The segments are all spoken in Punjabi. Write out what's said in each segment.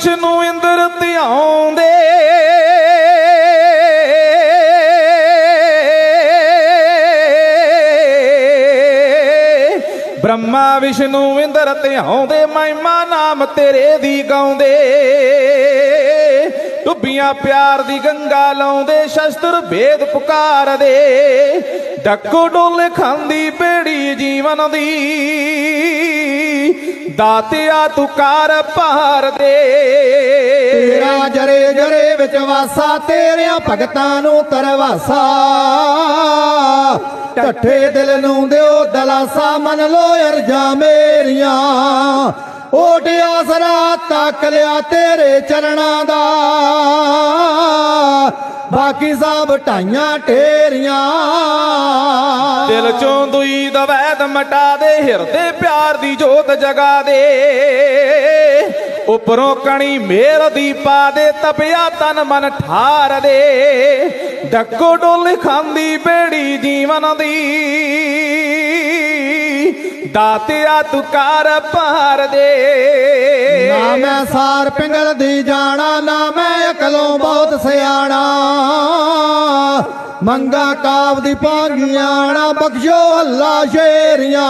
ਵਿਸ਼ਨੂੰ ਇੰਦਰ ਧਿਆਉਂਦੇ। ਬ੍ਰਹਮਾ, ਵਿਸ਼ਨੂੰ, ਇੰਦਰ ਧਿਆਉਂਦੇ, ਮਹਿਮਾ ਨਾਮ ਤੇਰੇ ਦੀ ਗਾਉਂਦੇ। ਡੁੱਬੀਆਂ ਪਿਆਰ ਦੀ ਗੰਗਾ ਲਾਉਂਦੇ, ਸ਼ਸਤਰ ਭੇਦ ਪੁਕਾਰਦੇ। ਡੱਕੋ ਡੋਲੇ ਖਾਂਦੀ ਬੇੜੀ ਜੀਵਨ ਦੀ। ਦਾਤਿਆ ਤੂੰ ਕਰ ਪਾਰ ਦੇ। ਤੇਰਾ ਜਰੇ ਜਰੇ ਵਿੱਚ ਵਾਸਾ, ਤੇਰਿਆਂ ਭਗਤਾਂ ਨੂੰ ਤਰਵਾਸਾ। ਢੱਠੇ ਦਿਲ ਨੂੰ ਦਿਓ ਦਲਾਸਾ, ਮਨ ਲੋ ਅਰਜਾਂ ਮੇਰੀਆਂ। ਓਟ ਆਸਰਾ ਤੱਕ ਲਿਆ ਤੇਰੇ ਚਰਣਾ ਦਾ। ਬਾਕੀ ਸਭ ਢਾਈਆਂ ਢੇਰੀਆਂ। ਦਿਲ ਚੋਂ ਦੁਈ ਦਵੈਦ ਮਟਾ ਦੇ ਹਿਰਦੇ ਪਿਆਰ ਦੀ ਜੋਤ ਜਗਾ ਦੇ। ਉਪਰੋਂ ਕਣੀ ਮੇਰ ਦੀ ਪਾ ਦੇ ਤਪਿਆ ਤਨ ਮਨ ਠਾਰ ਦੇ। ਡੱਕੋ ਡੋਲ ਖਾਂਦੀ ਬੇੜੀ ਜੀਵਨ ਦੀ। ਦਾਤਿਆ ਤੂੰ ਕਰ ਪਾਰ ਦੇ। ਨਾ ਮੈਂ ਸਾਰ ਪਿੰਗਲ ਦੀ ਜਾਣਾ ਨਾ ਮੈਂ ਅਕਲੋਂ ਬਹੁਤ ਸਿਆਣਾ। ਮੰਗਾ ਕਾਵ ਦੀ ਪਾਗਿਆਣਾ ਬਖਸ਼ੋ ਅੱਲਾ ਸ਼ੇਰੀਆਂ।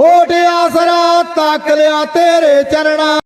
ਓਟ ਆਸਰਾ ਤੱਕ ਲਿਆ ਤੇਰੇ ਚਰਣਾ